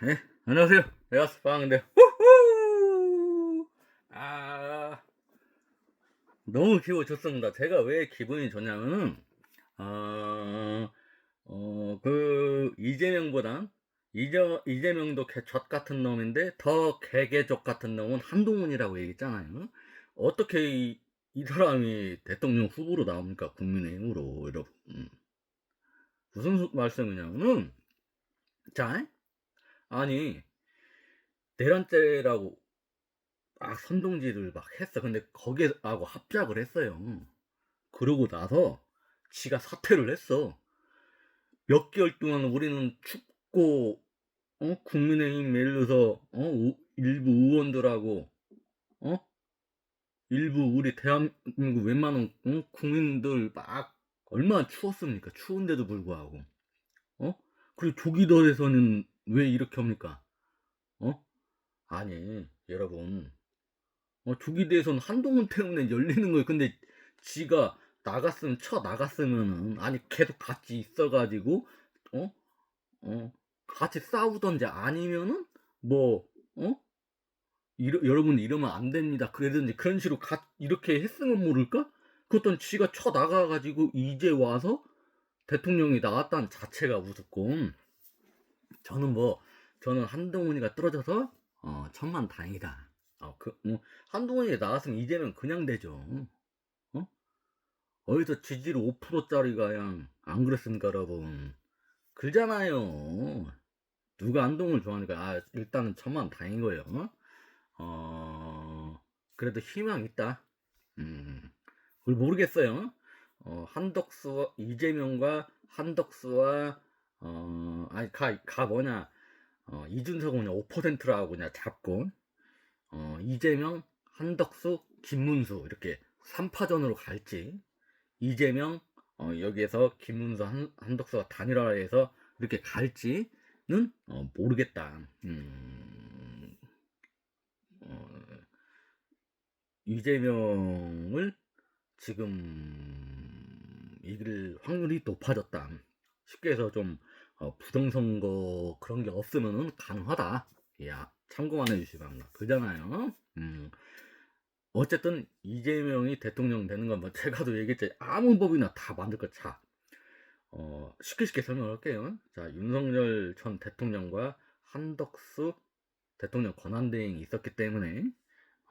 네, 안녕하세요. 에어스 후후! 아, 너무 기분 좋습니다. 제가 왜 기분이 좋냐면은, 어, 어, 그, 이재명보단, 이재, 이재명도 개젖 같은 놈인데, 더 개개족 같은 놈은 한동훈이라고 얘기했잖아요. 어떻게 이, 이 사람이 대통령 후보로 나옵니까? 국민의힘으로, 여러분. 음. 무슨 말씀이냐면은, 자, 아니 내란죄라고 막 선동질을 막 했어. 근데 거기하고 합작을 했어요. 그러고 나서 지가 사퇴를 했어. 몇 개월 동안 우리는 춥고 어? 국민의힘 예를 들어서 어? 우- 일부 의원들하고 어? 일부 우리 대한민국 웬만한 어? 국민들 막 얼마나 추웠습니까? 추운데도 불구하고 어? 그리고 조기덜에서는 왜 이렇게 합니까? 어? 아니, 여러분. 어, 조기대에서는 한동훈 때문에 열리는 거예요. 근데 지가 나갔으면, 쳐 나갔으면은, 아니, 계속 같이 있어가지고, 어? 어? 같이 싸우던지 아니면은, 뭐, 어? 이러, 여러분 이러면 안 됩니다. 그러든지 그런 식으로 가, 이렇게 했으면 모를까? 그것도 지가 쳐 나가가지고 이제 와서 대통령이 나왔다는 자체가 우습고, 저는 뭐 저는 한동훈이가 떨어져서 어, 천만 다행이다. 어, 그, 뭐, 한동훈이 나왔으면 이제는 그냥 되죠. 어? 어디서 지지율 5%짜리가 그냥 안 그랬습니까, 여러분? 그러잖아요. 누가 한동훈을 좋아하니까 아, 일단은 천만 다행인 거예요. 어? 어, 그래도 희망 있다. 음, 모르겠어요. 어, 한덕수 이재명과 한덕수와 어, 아니, 가, 가 뭐냐, 어, 이준석은 그냥 5%라고 그냥 잡고, 어, 이재명, 한덕수, 김문수, 이렇게 3파전으로 갈지, 이재명, 어, 여기에서 김문수, 한, 한덕수가 단일화해서 이렇게 갈지는, 어, 모르겠다. 음, 어, 이재명을 지금 이길 확률이 높아졌다. 쉽게 해서 좀 어, 부정선거 그런 게 없으면은 가능하다. 야 참고만 해주시기 바랍니다. 그잖아요. 음. 어쨌든 이재명이 대통령 되는 건 뭐 제가도 얘기했지 아무 법이나 다 만들 것 자. 어, 쉽게 쉽게 설명할게요. 자 윤석열 전 대통령과 한덕수 대통령 권한대행이 있었기 때문에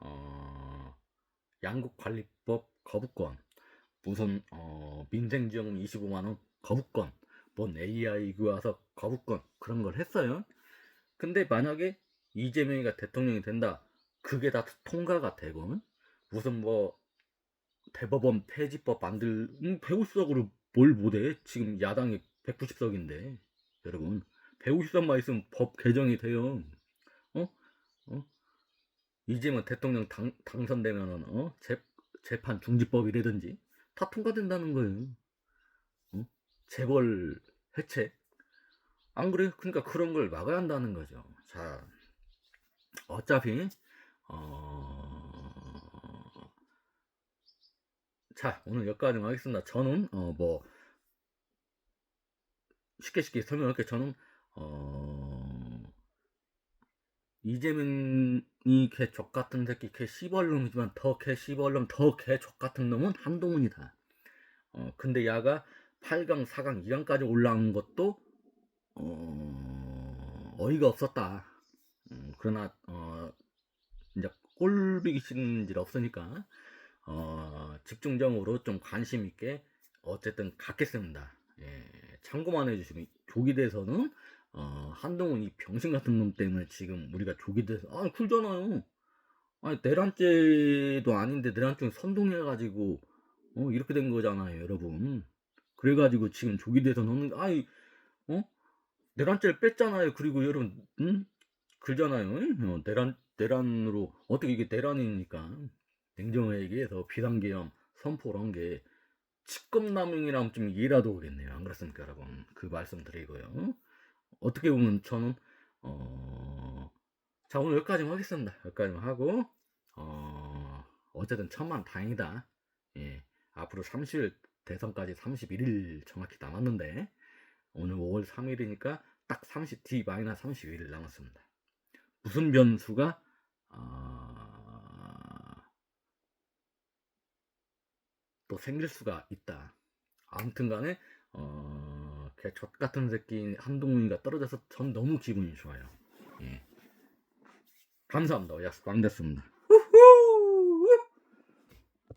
어, 양국관리법 거부권 무슨 어, 민생지원금 25만 원 거부권 뭔 AI 교와서 거부권 그런 걸 했어요. 근데 만약에 이재명이가 대통령이 된다. 그게 다 통과가 되고 무슨 뭐 대법원 폐지법 만들 음, 150석으로 뭘 못해? 지금 야당이 190석인데 여러분 150석만 있으면 법 개정이 돼요. 어? 어? 이재명 대통령 당, 당선되면은 어? 재, 재판 중지법이라든지 다 통과된다는 거예요. 어? 재벌 해체. 안 그래요? 그러니까 그런 걸 막아야 한다는 거죠. 자, 어차피, 어, 자, 오늘 여기까지 하겠습니다. 저는, 어, 뭐, 쉽게 쉽게 설명할게요. 저는, 어, 이재명이 개족 같은 새끼, 개 씨벌놈이지만 더 개 씨벌놈, 더 개족 같은 놈은 한동훈이다. 어, 근데 야가 8강, 4강, 2강까지 올라온 것도 어, 어이가 없었다. 음, 그러나 어, 이제 꼴비기 싫은 일 없으니까 어, 집중적으로 좀 관심 있게 어쨌든 갖겠습니다. 예, 참고만 해주시고 조기대에서는 어, 한동훈 이 병신 같은 놈 때문에 지금 우리가 조기대에서 아 쿨잖아요. 아니 내란죄도 아닌데 내란죄 선동해가지고 어, 이렇게 된 거잖아요, 여러분. 그래가지고 지금 조기대에서 넣는 아이 어 내란죄를 뺐잖아요. 그리고 여러분 응? 그러잖아요. 어, 내란 내란으로 어떻게 이게 내란이니까 냉정하게 얘기해서 비상계엄 선포란 게 직권남용이랑 좀 이해라도 오겠네요. 안 그렇습니까, 여러분? 그 말씀 드리고요. 어떻게 보면 저는 어... 자 오늘 여기까지만 하겠습니다. 여기까지만 하고 어... 어쨌든 천만 다행이다. 예. 앞으로 30일 대선까지 31일 정확히 남았는데 오늘 5월 3일이니까 딱 30, D 마이너스 31일 남았습니다. 무슨 변수가 아, 또 생길 수가 있다. 아무튼 간에 어, 걔젖 같은 새끼 한동훈이가 떨어져서 전 너무 기분이 좋아요. 예. 감사합니다. 약속 안 됐습니다.